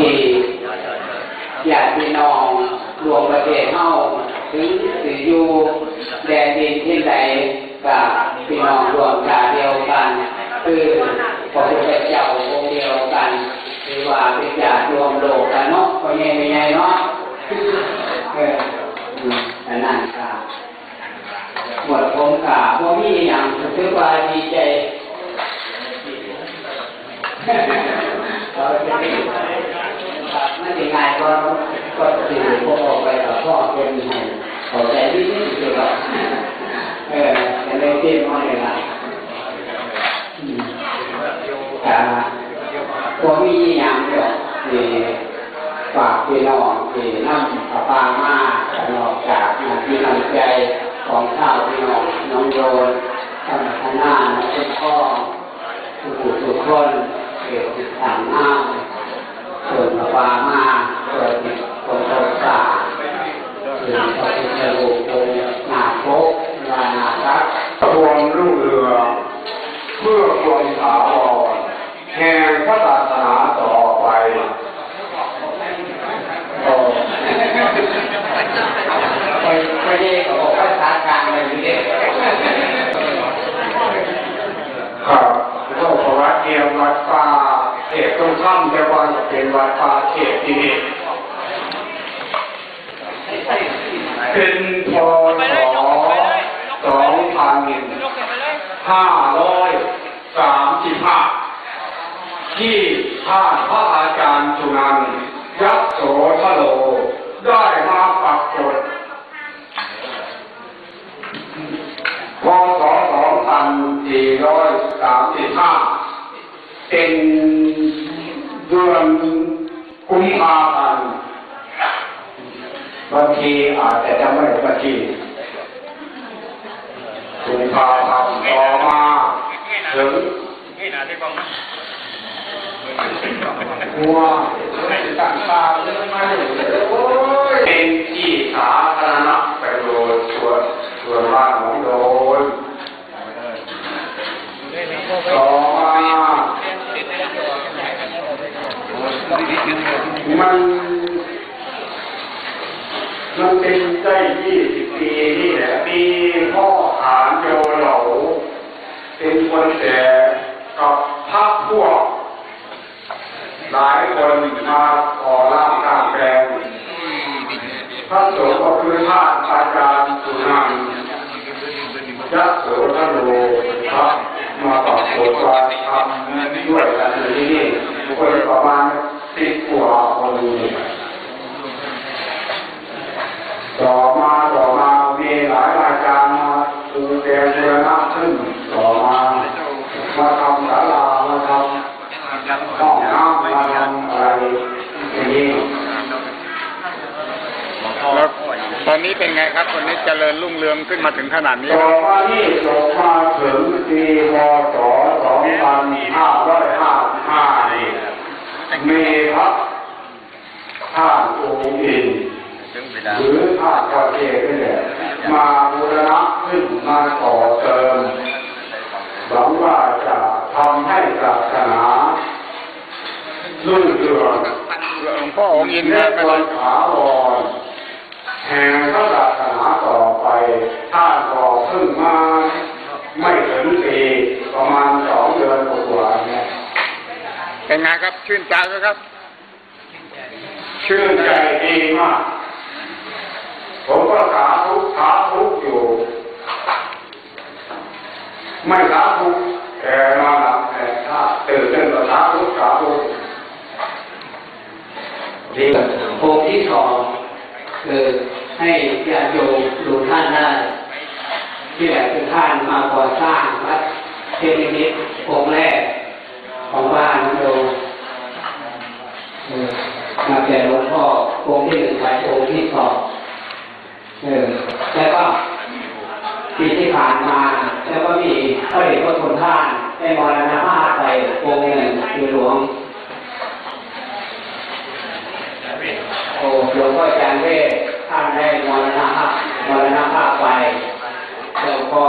ที่ญาติพี่น้องรวมประเทศเฮาถึงสิอยู่แดนดินที่ใดกับพี่น้องรวมชาเดียวกัน คือพระพุทธเจ้าองค์เดียวกันหรือว่าเป็นญาติรวมโลกกันเนาะพ่อใหญ่ไม่ใหญ่เนาะเอออืมอันนั่นครับหมดผมกะว่ามีอย่างคือว่าดีใจเราจะ ไม่ไม่เป็นไงก็ก็สื่อพวกออกไปกับพ่อเป็นให้ขอใจที่นี่เกี่ยวกับเออจะได้เต้นน้อยละอืมอ่าพวกมีอย่างเดียวที่ฝากพี่น้องที่นั่งปะปามาตลอดจากหน้าที่น้ำใจของข้าวพี่น้องน้องโยนท่านคณะน้องพ่อ ทุกทุกคนเกี่ยวกับทางน้ำส่วนปลามาเกิดคนตกสาส่วนพระพุทธรูปองค์หนาโคกลานารัก ความรุ่งเรืองเพื่อความถาวรแห่งพระศาสนาต่อไป โอ้ไปไปเรียกกับภาษากลางเลยทีเดียว ครับก็ขอวัดเทียมวัดป่าเขตตรงข้ามจะวันเป็นวัดป่าเขตที่นี่เป็นพศสองพัน ห้าร้อยสามสิบห้าที่ท่านพระอาจารย์สุนันยักโสทโล ได้มาปรากฏพศ2435เป็นเดือนกุมภาพันธ์บางทีอาจจะจำไม่ได้บางที กุมภาพันธ์ต่อมาถึงหัวไม่ต่างตาเลยไม่เป็นที่สาธารณะประโยชน์ส่วนส่วนบ้านของโดนต่อมามันมันเป็นได้ยี่สิบปีนี่แหละมีพ่อหานโยเหลา เป็นคนแต่กับพักพวก หลายคนมาขอร่างกางแปลงพระสงฆ์ก็คือท่านอาจารย์สุนันยักษ์โสธโลครับมาตอบโจทย์ว่าทำด้วยกันอยู่ที่นี่คนประมาณสิบกว่าคนต่อมาต่อ มาทำศาลามาทำห้องน้ำมาทำอะไรอย่างนี้แล้วตอนนี้เป็นไงครับตอนนี้เจริญรุ่งเรืองขึ้นมาถึงขนาดนี้ต่อมาที่ตกมาถึงปีพศ2555นี่มีพระท่านองค์อินหรือท่านพระเอกนี่แหละมาบูรณะขึ้นมาต่อเติม หวังว่าจะทำให้ศาสนารุ่งเรืองหลวงพ่อองค์อินและเนี่ยเป็นวันถาวรแห่งพระศาสนาต่อไปท่านก็เพิ่งมาไม่ถึงปีประมาณสองเดือนกว่าๆเนี่ยเป็นไงครับ ชื่นใจไหมครับ ชื่นใจดีมาก ผมก็สาธุสาธุอยู่ ไม่สาธุแต่มาหลับแต่ถ้าตื่นเต้นก็สาธุสาธุดีองค์ที่สองคือให้ญาติโยมดูท่านได้ที่แหละคือท่านมาก่อสร้างวัดเทพนิมิตรองค์แรกของบ้านโยมมาแต่หลวงพ่อองค์ที่หนึ่งไปองค์ที่สองเออแล้วก็ ปีที่ผ่านมาแล้วก็มีพระเดชพระคุณท่านได้มรณภาพไปองค์หนึ่งคือหลวงโอ้หลวงพ่อาจารย์เวทท่านได้มรณภาพมรณภาพไปแล้วก็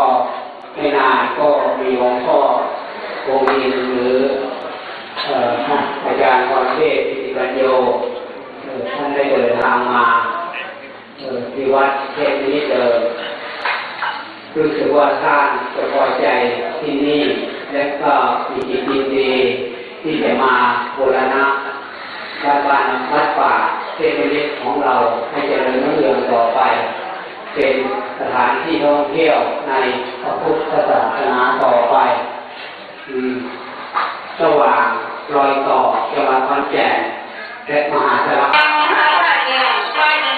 ไม่นานก็มีหลวงพ่อโกมีหรือเอ่ออาจารย์พรเทพอิติปัญโยท่านได้เดินทางมาที่วัดเทพนิมิตเดิม รู้สึกว่าท่านจะพอใจที่นี่ และก็มีจิตยินดีที่จะมาโบูรณะวัดบ้านวัดป่าเทพนิมิตของเราให้เจริญรุ่งเรืองต่อไป เป็นสถานที่ท่องเที่ยวในพระพุทธศาสนาต่อไปอืมระหว่างรอยต่อจังหวัดขอนแก่นและมหาสารคาม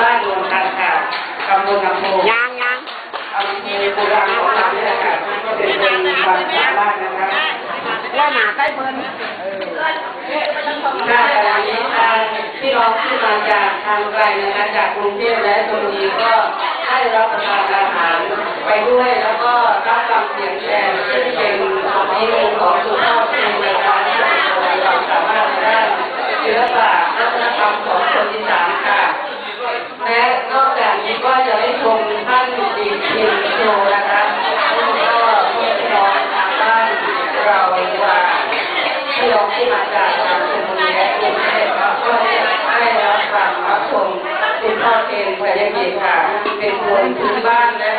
บ้านโนนทันค่ะตำบลลำโพงยังยังอำเภอโบราณของเราเนี่ยแหละค่ะก็เป็นคนความสามารถนะคะแล้วหนาใต้เพิ่นได้วันนี้ทางพี่น้องที่มาจากทางไกลนะคะจากกรุงเทพและชลบุรีก็ได้รับประทานอาหารไปด้วยแล้วก็รับฟังเสียงแทนซึ่งเป็นฝีมือของสุภาพสตรีในการที่จะแสดงความสามารถด้านศิลปะวัฒนธรรมของคนอีสานค่ะ และนอกจากนี้ก็จะได้ชมท่านดีทีมโชว์นะคะซึ่งก็พี่น้องทางบ้านเราว่าพี่น้องที่มาจากทางชลบุรีและกรุงเทพก็ได้ให้รับฟังรับชมคุณพ่อเพลงพยากีค่ะ เป็นคนพื้นบ้านและ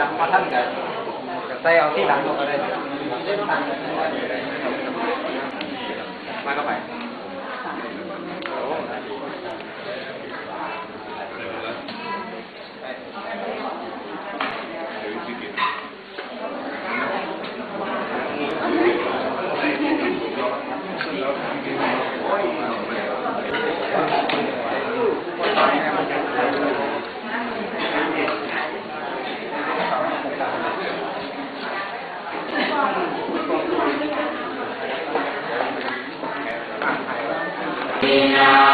หลังมาท่านกับใส่เอาที่หลังลงก็ได้มาเข้าไป Yeah.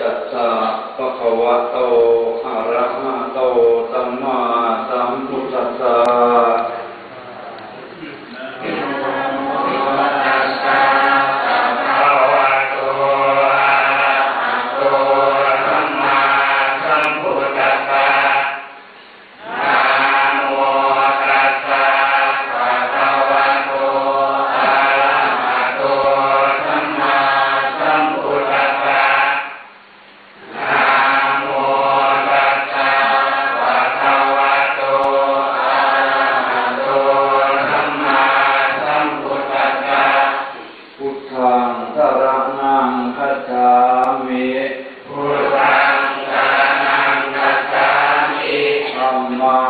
ตัสสะภะคะวะโตอะระหะโตสัมมาสัมพุทธัสสะ الله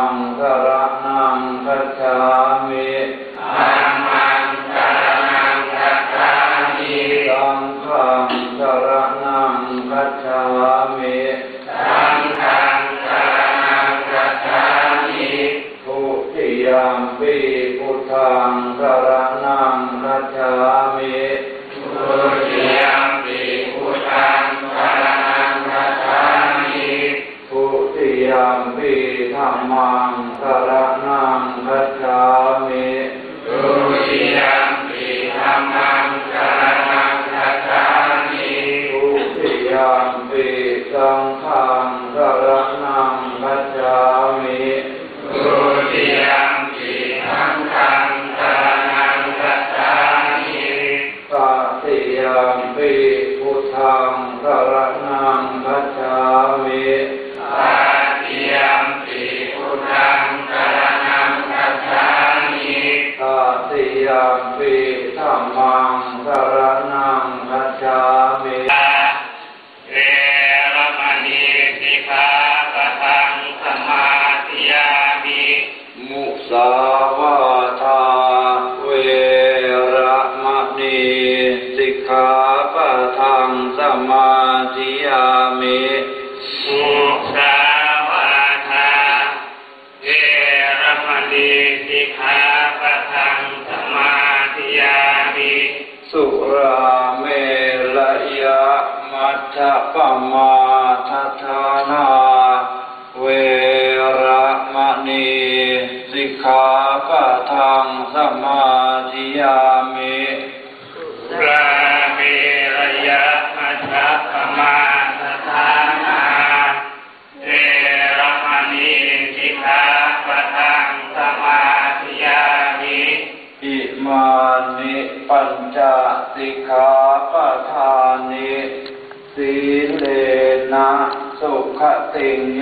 สุราเมรยะมัจจปมาทธานา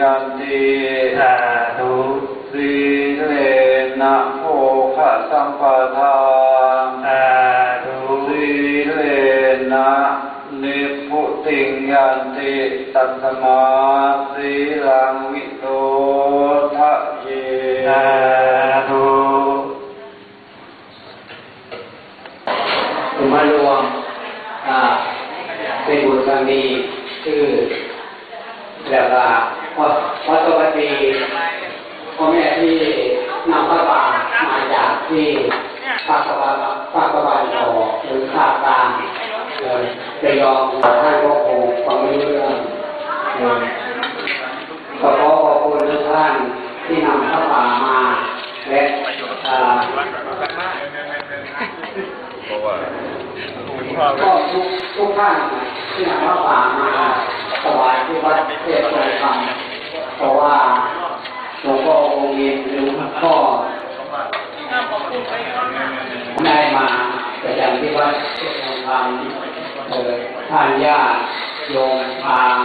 ยันติอาตุสีเลนะโภคสัมปทาอาตุสีเลนะนิพุติงยันติตัสมาสีลังวิโตทะเย สาธุ สุมารวมอ่าเป็นบุญครั้งดีคือแล้วก็วัด วัดสวัสดีพ่อแม่ที่นำพระบามาจากที่ภาคตะวันภาคตะวันออกหรือภาคกลางเอ่อระยองท่านก็คงฟังไม่รู้เรื่องขอขอบคุณทุกท่านที่นำพระบามาและก็ทุกทุกท่านที่นำพระป่ามาถวายที่วัดเทศทรธรรม เพราะว่าหลวงพ่อองค์ยินหรือหลวงพ่อได้มาประจำที่วัดเทศทรงธรรมเอ่อท่านญาติโยมทาง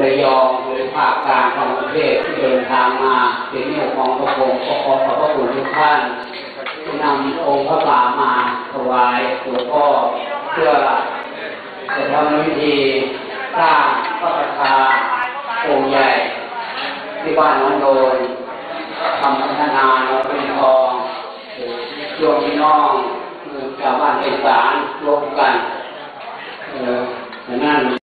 ระยองหรือภาคกลางของประเทศที่เดินทางมาถึงนิ้วของพระองค์ก็ขอขอบพระคุณทุกท่านที่นำองค์พระป่ามาถวายหลวงพ่อเพื่อจะทำพิธี สร้างพระประชาองค์ใหญ่ที่บ้านน้องโดนทำพัฒนาเราเป็นทองโยมพี่น้องชาวบ้านเป็นสารรวมกันเออนั่น